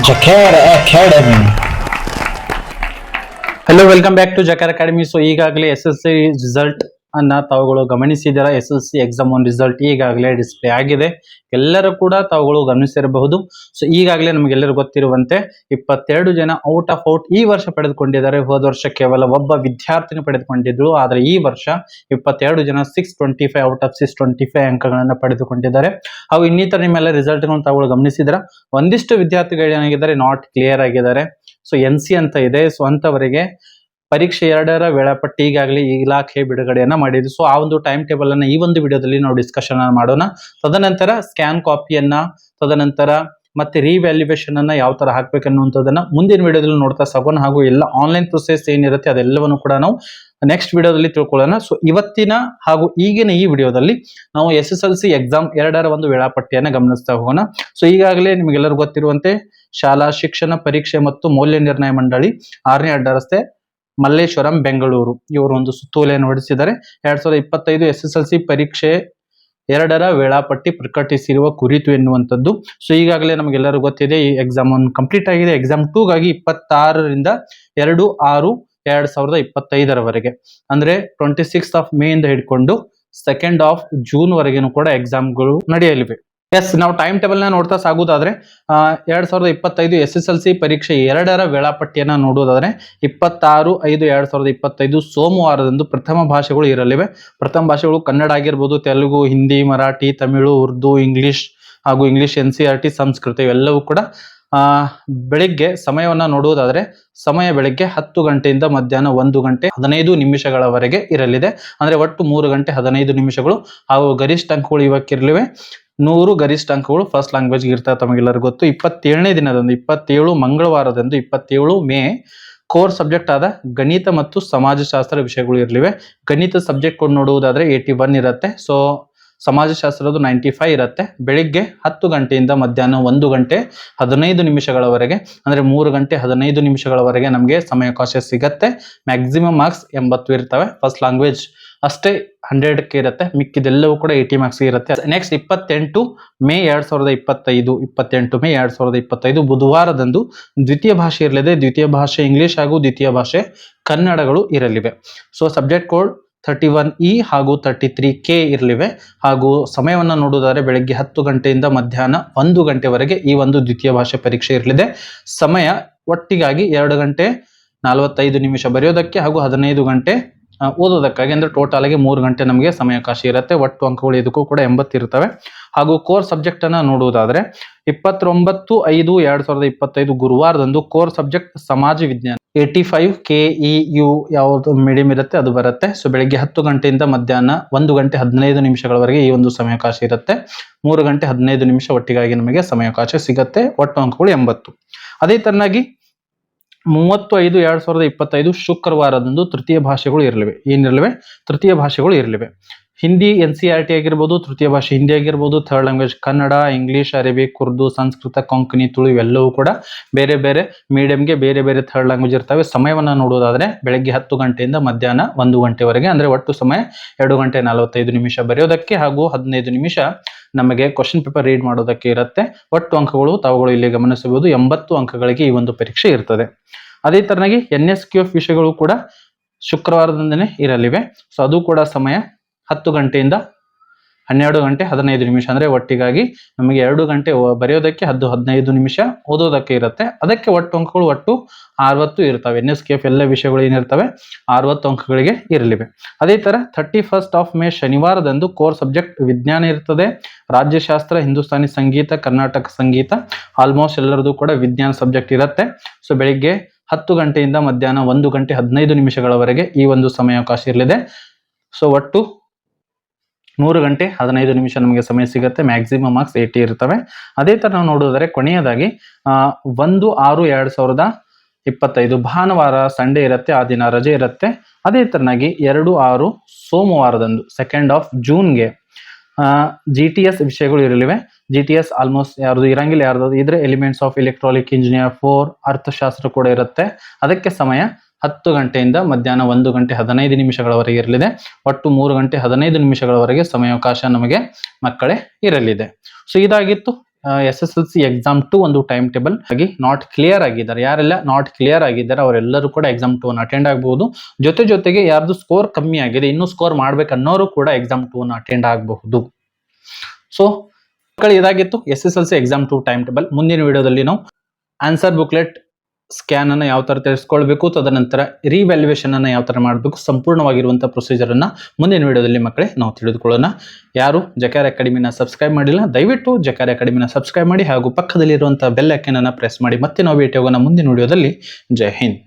Jacar Academy. Hello welcome back to Jacar academy so ಈಗಾಗಲೇ S S C result ಅನ್ನ ತಾವುಗಳು ಗಮನಿಸಿದರ S S C exam one result ಈಗಾಗಲೇ display ಆಗಿದೆ. ಎಲ್ಲರೂ ಕೂಡ ತಾವುಗಳು ಗಮನಿಸಿರಬಹುದು. ಸೊ ಈಗಾಗಲೇ ನಮಗೆಲ್ಲರೂ ಗೊತ್ತಿರುವಂತೆ ಇಪ್ಪತ್ತೆರಡು ಜನ ಔಟ್ ಆಫ್ ಔಟ್ ಈ ವರ್ಷ ಪಡೆದುಕೊಂಡಿದ್ದಾರೆ. ಹೋದ ವರ್ಷ ಕೇವಲ ಒಬ್ಬ ವಿದ್ಯಾರ್ಥಿನಿ ಪಡೆದುಕೊಂಡಿದ್ರು ಆದರೆ ಈ ವರ್ಷ ಇಪ್ಪತ್ತೆರಡು ಜನ six twenty five out of six twenty five ಅಂಕಗಳನ್ನು ಪಡೆದುಕೊಂಡಿದ್ದಾರೆ. ಹಾಗೂ ಇನ್ನಿತರ ನಿಮ್ಮೆಲ್ಲ ರಿಸಲ್ಟ್ಗಳನ್ನು ತಾವುಗಳು ಗಮನಿಸಿದ್ರ ಒಂದಿಷ್ಟು ವಿದ್ಯಾರ್ಥಿಗಳು ಏನಾಗಿದ್ದಾರೆ ನಾಟ್ ಕ್ಲಿಯರ್ ಆಗಿದ್ದಾರೆ. ಸೊ ಎನ್ ಸಿ ಅಂತ ಇದೆ. ಸೊ ಅಂತವರಿಗೆ ಪರೀಕ್ಷೆ ಎರಡರ ವೇಳಾಪಟ್ಟಿ ಈಗಾಗಲೇ ಇಲಾಖೆ ಬಿಡುಗಡೆಯನ್ನ ಮಾಡಿದೆ. ಸೊ ಆ ಒಂದು ಟೈಮ್ ಟೇಬಲ್ ಅನ್ನ ಈ ಒಂದು ವಿಡಿಯೋದಲ್ಲಿ ನಾವು ಡಿಸ್ಕಷನ್ ಮಾಡೋಣ. ತದನಂತರ ಸ್ಕ್ಯಾನ್ ಕಾಪಿಯನ್ನ ತದನಂತರ ಮತ್ತೆ ರಿವ್ಯಾಲ್ಯೂಯೇಷನ್ ಅನ್ನ ಯಾವ ತರ ಹಾಕ್ಬೇಕನ್ನುವಂಥದ್ದನ್ನ ಮುಂದಿನ ವಿಡಿಯೋದಲ್ಲಿ ನೋಡ್ತಾ ಸಾಗೋಣ. ಹಾಗೂ ಎಲ್ಲ ಆನ್ಲೈನ್ ಪ್ರೊಸೆಸ್ ಏನಿರುತ್ತೆ ಅದೆಲ್ಲವನ್ನು ಕೂಡ ನಾವು ನೆಕ್ಸ್ಟ್ ವಿಡಿಯೋದಲ್ಲಿ ತಿಳ್ಕೊಳ್ಳೋಣ. ಸೊ ಇವತ್ತಿನ ಹಾಗೂ ಈಗಿನ ಈ ವಿಡಿಯೋದಲ್ಲಿ ನಾವು S S L C exam ಎರಡರ ಒಂದು ವೇಳಾಪಟ್ಟಿಯನ್ನು ಗಮನಿಸ್ತಾ ಹೋಗೋಣ. ಸೊ ಈಗಾಗಲೇ ನಿಮಗೆಲ್ಲರೂ ಗೊತ್ತಿರುವಂತೆ ಶಾಲಾ ಶಿಕ್ಷಣ ಪರೀಕ್ಷೆ ಮತ್ತು ಮೌಲ್ಯ ನಿರ್ಣಯ ಮಂಡಳಿ ಆರನೇ ಅಡ್ಡ ರಸ್ತೆ ಮಲ್ಲೇಶ್ವರಂ, ಬೆಂಗಳೂರು. ಇವರು ಒಂದು ಸುತ್ತೋಲೆಯನ್ನು ಹೊರಡಿಸಿದ್ದಾರೆ. ಎರಡ್ ಸಾವಿರದ ಇಪ್ಪತ್ತೈದು ಎಸ್ ಎಸ್ ಎಲ್ ಸಿ ಪರೀಕ್ಷೆ ಎರಡರ ವೇಳಾಪಟ್ಟಿ ಪ್ರಕಟಿಸಿರುವ ಕುರಿತು ಎನ್ನುವಂಥದ್ದು. ಸೊ ಈಗಾಗಲೇ ನಮಗೆಲ್ಲರೂ ಗೊತ್ತಿದೆ, ಈ ಎಕ್ಸಾಮ್ ಒಂದು ಕಂಪ್ಲೀಟ್ ಆಗಿದೆ. ಎಕ್ಸಾಮ್ ಟೂಗಾಗಿ ಇಪ್ಪತ್ತಾರರಿಂದ ಎರಡು, ಆರು, ಎರಡ್ ಸಾವಿರದ ಇಪ್ಪತ್ತೈದರವರೆಗೆ. ಅಂದ್ರೆ ಟ್ವೆಂಟಿ ಸಿಕ್ಸ್ ಆಫ್ ಮೇ ಇಂದ ಹಿಡ್ಕೊಂಡು ಸೆಕೆಂಡ್ ಆಫ್ ಜೂನ್ ವರೆಗಿನೂ ಕೂಡ ಎಕ್ಸಾಮ್ಗಳು ನಡೆಯಲಿವೆ. ಎಸ್ ನಾವು ಟೈಮ್ ಟೇಬಲ್ನ ನೋಡ್ತಾ ಸಾಗುವುದಾದ್ರೆ ಆ, ಎರಡ್ ಸಾವಿರದ ಇಪ್ಪತ್ತೈದು ಎಸ್ ಎಸ್ ಎಲ್ ಸಿ ಪರೀಕ್ಷೆ ಎರಡರ ವೇಳಾಪಟ್ಟಿಯನ್ನ ನೋಡುವುದಾದ್ರೆ ಇಪ್ಪತ್ತಾರು ಐದು ಎರಡ್ ಸಾವಿರದ ಇಪ್ಪತ್ತೈದು ಸೋಮವಾರದಂದು ಪ್ರಥಮ ಭಾಷೆಗಳು ಇರಲಿವೆ. ಪ್ರಥಮ ಭಾಷೆಗಳು ಕನ್ನಡ ಆಗಿರ್ಬೋದು ತೆಲುಗು ಹಿಂದಿ ಮರಾಠಿ ತಮಿಳು ಉರ್ದು ಇಂಗ್ಲಿಷ್ ಹಾಗೂ English N C R T Sanskrit ಇವೆಲ್ಲವೂ ಕೂಡ ಬೆಳಿಗ್ಗೆ ಸಮಯವನ್ನ ನೋಡುವುದಾದ್ರೆ ಸಮಯ ಬೆಳಿಗ್ಗೆ ಹತ್ತು ಗಂಟೆಯಿಂದ ಮಧ್ಯಾಹ್ನ ಒಂದು ಗಂಟೆ ಹದಿನೈದು ನಿಮಿಷಗಳವರೆಗೆ ಇರಲಿದೆ. ಅಂದ್ರೆ ಒಟ್ಟು ಮೂರು ಗಂಟೆ ಹದಿನೈದು ನಿಮಿಷಗಳು. ಹಾಗೂ ಗರಿಷ್ಠ ಅಂಕಗಳು ಇವಕ್ಕಿರಲಿವೆ. ನೂರು ಗರಿಷ್ಠ ಅಂಕಗಳು ಫಸ್ಟ್ ಲ್ಯಾಂಗ್ವೇಜ್ ಇರ್ತಾ ತಮಗೆಲ್ಲರಿಗೂ ಗೊತ್ತು. ಇಪ್ಪತ್ತೇಳನೇ ದಿನದಂದು, ಇಪ್ಪತ್ತೇಳು ಮಂಗಳವಾರದಂದು, ಇಪ್ಪತ್ತೇಳು ಮೇ ಕೋರ್ ಸಬ್ಜೆಕ್ಟ್ ಆದ ಗಣಿತ ಮತ್ತು ಸಮಾಜಶಾಸ್ತ್ರ ವಿಷಯಗಳು ಇರಲಿವೆ. ಗಣಿತ ಸಬ್ಜೆಕ್ಟ್ ನೋಡುವುದಾದ್ರೆ ಏಯ್ಟಿ ಒನ್ ಇರುತ್ತೆ. ಸೊ ಸಮಾಜಶಾಸ್ತ್ರದ್ದು ನೈಂಟಿ ಫೈವ್ ಇರುತ್ತೆ. ಬೆಳಿಗ್ಗೆ ಹತ್ತು ಗಂಟೆಯಿಂದ ಮಧ್ಯಾಹ್ನ ಒಂದು ಗಂಟೆ ಹದಿನೈದು ನಿಮಿಷಗಳವರೆಗೆ, ಅಂದ್ರೆ ಮೂರು ಗಂಟೆ ಹದಿನೈದು ನಿಮಿಷಗಳವರೆಗೆ ನಮಗೆ ಸಮಯಾವಕಾಶ ಸಿಗತ್ತೆ. ಮ್ಯಾಕ್ಸಿಮಮ್ ಮಾರ್ಕ್ಸ್ ಎಂಬತ್ತು ಇರ್ತವೆ ಫಸ್ಟ್ ಲ್ಯಾಂಗ್ವೇಜ್ ಅಷ್ಟೇ ಹಂಡ್ರೆಡ್ಗೆ ಇರುತ್ತೆ. ಮಿಕ್ಕಿದೆಲ್ಲವೂ ಕೂಡ ಏಯ್ಟಿ ಮಾರ್ಕ್ಸ್ ಇರುತ್ತೆ. ನೆಕ್ಸ್ಟ್ ಇಪ್ಪತ್ತೆಂಟು, ಮೇ ಎರಡ್ ಸಾವಿರದ ಇಪ್ಪತ್ತೈದು, ಇಪ್ಪತ್ತೆಂಟು, ಮೇ ಎರಡ್ ಸಾವಿರದ ಇಪ್ಪತ್ತೈದು ಬುಧವಾರದಂದು ದ್ವಿತೀಯ ಭಾಷೆ ಇರಲಿದೆ. ದ್ವಿತೀಯ ಭಾಷೆ ಇಂಗ್ಲಿಷ್ ಹಾಗೂ ದ್ವಿತೀಯ ಭಾಷೆ ಕನ್ನಡಗಳು ಇರಲಿವೆ. So subject code thirty one E ಹಾಗೂ ತರ್ಟಿ ತ್ರೀ ಕೆ ಇರಲಿವೆ. ಹಾಗೂ ಸಮಯವನ್ನು ನೋಡುವುದಾದರೆ ಬೆಳಗ್ಗೆ ಹತ್ತು ಗಂಟೆಯಿಂದ ಮಧ್ಯಾಹ್ನ ಒಂದು ಗಂಟೆವರೆಗೆ ಈ ಒಂದು ದ್ವಿತೀಯ ಭಾಷೆ ಪರೀಕ್ಷೆ ಇರಲಿದೆ. ಸಮಯ ಒಟ್ಟಿಗಾಗಿ ಎರಡು ಗಂಟೆ ನಲವತ್ತೈದು ನಿಮಿಷ ಬರೆಯೋದಕ್ಕೆ ಹಾಗೂ ಹದಿನೈದು ಗಂಟೆ ಓದೋದಕ್ಕಾಗಿ, ಅಂದರೆ ಟೋಟಲ್ ಆಗಿ ಮೂರು ಗಂಟೆ ನಮಗೆ ಸಮಯಾವಕಾಶ ಇರುತ್ತೆ. ಒಟ್ಟು ಅಂಕಗಳು ಇದಕ್ಕೂ ಕೂಡ ಎಂಬತ್ತಿರ್ತವೆ ಹಾಗೂ ಕೋರ್ ಸಬ್ಜೆಕ್ಟನ್ನು ನೋಡುವುದಾದ್ರೆ ಇಪ್ಪತ್ತೊಂಬತ್ತು ಐದು ಎರಡು ಸಾವಿರದ ಇಪ್ಪತ್ತೈದು ಗುರುವಾರದಂದು ಕೋರ್ ಸಬ್ಜೆಕ್ಟ್ ಸಮಾಜ ವಿಜ್ಞಾನ eighty five K E U ಯಾವುದು ಮೀಡಿಯಂ ಇರುತ್ತೆ, ಅದು ಬರುತ್ತೆ. ಸೊ ಬೆಳಿಗ್ಗೆ ಹತ್ತು ಗಂಟೆಯಿಂದ ಮಧ್ಯಾಹ್ನ ಒಂದು ಗಂಟೆ ಹದಿನೈದು ನಿಮಿಷಗಳವರೆಗೆ ಈ ಒಂದು ಸಮಯಾವಕಾಶ ಇರುತ್ತೆ. ಮೂರು ಗಂಟೆ ಹದಿನೈದು ನಿಮಿಷ ಒಟ್ಟಿಗಾಗಿ ನಮಗೆ ಸಮಯಾವಕಾಶ ಸಿಗುತ್ತೆ. ಒಟ್ಟು ಅಂಕಗಳು ಎಂಬತ್ತು. ಅದೇ ತರನಾಗಿ ಮೂವತ್ತು ಐದು ಎರಡ್ ಸಾವಿರದ ಇಪ್ಪತ್ತೈದು ಶುಕ್ರವಾರದಂದು ತೃತೀಯ ಭಾಷೆಗಳು ಇರಲಿವೆ. ಏನಿರಲಿವೆ? ತೃತೀಯ ಭಾಷೆಗಳು ಇರಲಿವೆ. Hindi N C R T ಆಗಿರ್ಬೋದು, ತೃತೀಯ ಭಾಷೆ ಹಿಂದಿ ಆಗಿರ್ಬೋದು third language Kannada English Arabic Urdu Sanskrit, Konkani, Tulu ಇವೆಲ್ಲವೂ ಕೂಡ ಬೇರೆ ಬೇರೆ ಮೀಡಿಯಂಗೆ ಬೇರೆ ಬೇರೆ ಥರ್ಡ್ ಲ್ಯಾಂಗ್ವೇಜ್ ಇರ್ತವೆ. ಸಮಯವನ್ನು ನೋಡೋದಾದರೆ ಬೆಳಗ್ಗೆ ಹತ್ತು ಗಂಟೆಯಿಂದ ಮಧ್ಯಾಹ್ನ ಒಂದು ಗಂಟೆವರೆಗೆ, ಅಂದರೆ ಒಟ್ಟು ಸಮಯ ಎರಡು ಗಂಟೆ ನಲವತ್ತೈದು ನಿಮಿಷ ಬರೆಯೋದಕ್ಕೆ ಹಾಗೂ ಹದಿನೈದು ನಿಮಿಷ ನಮಗೆ ಕ್ವಶನ್ ಪೇಪರ್ ರೀಡ್ ಮಾಡೋದಕ್ಕೆ ಇರುತ್ತೆ. ಒಟ್ಟು ಅಂಕಗಳು ತಾವುಗಳು ಇಲ್ಲಿ ಗಮನಿಸಬಹುದು. ಎಂಬತ್ತು ಅಂಕಗಳಿಗೆ ಈ ಒಂದು ಪರೀಕ್ಷೆ ಇರ್ತದೆ. ಅದೇ ತರನಾಗಿ ಎನ್ ಎಸ್ ಕ್ಯೂ ಎಫ್ ವಿಷಯಗಳು ಕೂಡ ಶುಕ್ರವಾರದಿಂದನೇ ಇರಲಿವೆ. ಸೊ ಅದು ಕೂಡ ಸಮಯ ಹತ್ತು ಗಂಟೆಯಿಂದ ಹನ್ನೆರಡು ಗಂಟೆ ಹದಿನೈದು ನಿಮಿಷ ಅಂದರೆ ಒಟ್ಟಿಗಾಗಿ ನಮಗೆ ಎರಡು ಗಂಟೆ ಬರೆಯೋದಕ್ಕೆ ಹದ್ದು ಹದಿನೈದು ನಿಮಿಷ, ಓದೋದಕ್ಕೆ ಇರುತ್ತೆ. ಅದಕ್ಕೆ ಒಟ್ಟು ಅಂಕಗಳು ಒಟ್ಟು ಅರವತ್ತು ಇರ್ತವೆ. ಎನ್ ಎಸ್ ಕೆ ಎಫ್ ಎಲ್ಲ ವಿಷಯಗಳು ಏನಿರ್ತವೆ, ಅರವತ್ತು ಅಂಕಗಳಿಗೆ ಇರಲಿವೆ. ಅದೇ ಥರ ಥರ್ಟಿ ಫಸ್ಟ್ ಆಫ್ ಮೇ ಶನಿವಾರದಂದು ಕೋರ್ ಸಬ್ಜೆಕ್ಟ್ ವಿಜ್ಞಾನ ಇರ್ತದೆ. ರಾಜ್ಯಶಾಸ್ತ್ರ, ಹಿಂದೂಸ್ತಾನಿ ಸಂಗೀತ, ಕರ್ನಾಟಕ ಸಂಗೀತ ಆಲ್ಮೋಸ್ಟ್ ಎಲ್ಲರದು ಕೂಡ ವಿಜ್ಞಾನ ಸಬ್ಜೆಕ್ಟ್ ಇರುತ್ತೆ. ಸೊ ಬೆಳಿಗ್ಗೆ ಹತ್ತು ಗಂಟೆಯಿಂದ ಮಧ್ಯಾಹ್ನ ಒಂದು ಗಂಟೆ ಹದಿನೈದು ನಿಮಿಷಗಳವರೆಗೆ ಈ ಒಂದು ಸಮಯಾವಕಾಶ ಇರಲಿದೆ. ಸೊ ಒಟ್ಟು ನೂರು ಗಂಟೆ ಹದಿನೈದು ನಿಮಿಷ ನಮಗೆ ಸಮಯ ಸಿಗುತ್ತೆ ಮ್ಯಾಕ್ಸಿಮಮ್ ಮಾರ್ಕ್ಸ್ ಏಯ್ಟಿ ಇರ್ತವೆ. ಅದೇ ತರ ನಾವು ನೋಡೋದಾದ್ರೆ ಕೊನೆಯದಾಗಿ ಒಂದು ಆರು ಎರಡು ಸಾವಿರದ ಇಪ್ಪತ್ತೈದು ಭಾನುವಾರ ಸಂಡೇ ಇರುತ್ತೆ, ಆ ದಿನ ರಜೆ ಇರುತ್ತೆ. ಅದೇ ತರನಾಗಿ ಎರಡು ಆರು ಸೋಮವಾರದಂದು ಸೆಕೆಂಡ್ ಆಫ್ ಜೂನ್ಗೆ ಜಿ ಟಿ ಎಸ್ ವಿಷಯಗಳು ಇರಲಿವೆ. ಜಿ ಟಿ ಎಸ್ ಆಲ್ಮೋಸ್ಟ್ ಯಾರ್ದು ಇರಂಗಿಲ್ಲ, ಯಾರ್ದು ಇದ್ರೆ elements of electronic engineer four ಅರ್ಥಶಾಸ್ತ್ರ ಕೂಡ ಇರುತ್ತೆ. ಅದಕ್ಕೆ ಸಮಯ ಹತ್ತು ಗಂಟೆಯಿಂದ ಮಧ್ಯಾಹ್ನ ಒಂದು ಗಂಟೆ ಹದಿನೈದು ನಿಮಿಷಗಳವರೆಗೆ ಇರಲಿದೆ. ಒಟ್ಟು ಮೂರು ಗಂಟೆ ಹದಿನೈದು ನಿಮಿಷಗಳವರೆಗೆ ಸಮಯಾವಕಾಶ ನಮಗೆ ಮಕ್ಕಳೇ ಇರಲಿದೆ. ಸೊ ಇದಾಗಿತ್ತು S S L C exam two ಒಂದು ಟೈಮ್ ಟೇಬಲ್ ಆಗಿ ನಾಟ್ ಕ್ಲಿಯರ್ ಆಗಿದ್ದಾರೆ. ಯಾರೆಲ್ಲ ನಾಟ್ ಕ್ಲಿಯರ್ ಆಗಿದ್ದಾರೆ, ಅವರೆಲ್ಲರೂ ಕೂಡ ಎಕ್ಸಾಮ್ ಟು ಅನ್ನು ಅಟೆಂಡ್ ಆಗಬಹುದು ಜೊತೆ ಜೊತೆಗೆ ಯಾರ್ದು ಸ್ಕೋರ್ ಕಮ್ಮಿ ಆಗಿದೆ, ಇನ್ನೂ ಸ್ಕೋರ್ ಮಾಡ್ಬೇಕನ್ನೋರು ಕೂಡ ಎಕ್ಸಾಮ್ ಟು ಅನ್ನು ಅಟೆಂಡ್ ಆಗಬಹುದು. ಸೊ ಮಕ್ಕಳು, ಇದಾಗಿತ್ತು S S L C exam two time table ಮುಂದಿನ ವಿಡಿಯೋದಲ್ಲಿ ನಾವು ಆನ್ಸರ್ ಬುಕ್ಲೆಟ್ ಸ್ಕ್ಯಾನ್ ಅನ್ನು ಯಾವ ತರ ತೆರೆಸ್ಕೊಳ್ಬೇಕು ತದನಂತರ ರಿವ್ಯಾಲ್ಯೂಯೇಷನ್ ಅನ್ನು ಯಾವ ತರ ಮಾಡಬೇಕು ಸಂಪೂರ್ಣವಾಗಿರುವಂಥ ಪ್ರೊಸೀಜರ್ ಅನ್ನ ಮುಂದಿನ ವಿಡಿಯೋದಲ್ಲಿ ಮಕ್ಕಳೇ ನಾವು ತಿಳಿದುಕೊಳ್ಳೋಣ. ಯಾರು ಜಕಾರ್ ಅಕಾಡೆಮಿನ ಸಬ್ಸ್ಕ್ರೈಬ್ ಮಾಡಿಲ್ಲ, ದಯವಿಟ್ಟು ಜಕಾರ್ ಅಕಾಡೆಮಿನ ಸಬ್ಸ್ಕ್ರೈಬ್ ಮಾಡಿ ಹಾಗೂ ಪಕ್ಕದಲ್ಲಿರುವಂಥ ಬೆಲ್ ಐಕನ್ ಅನ್ನ ಪ್ರೆಸ್ ಮಾಡಿ. ಮತ್ತೆ ನಾವು ಭೇಟಿ ಹೋಗೋಣ ಮುಂದಿನ ವಿಡಿಯೋದಲ್ಲಿ. ಜೈ ಹಿಂದ್.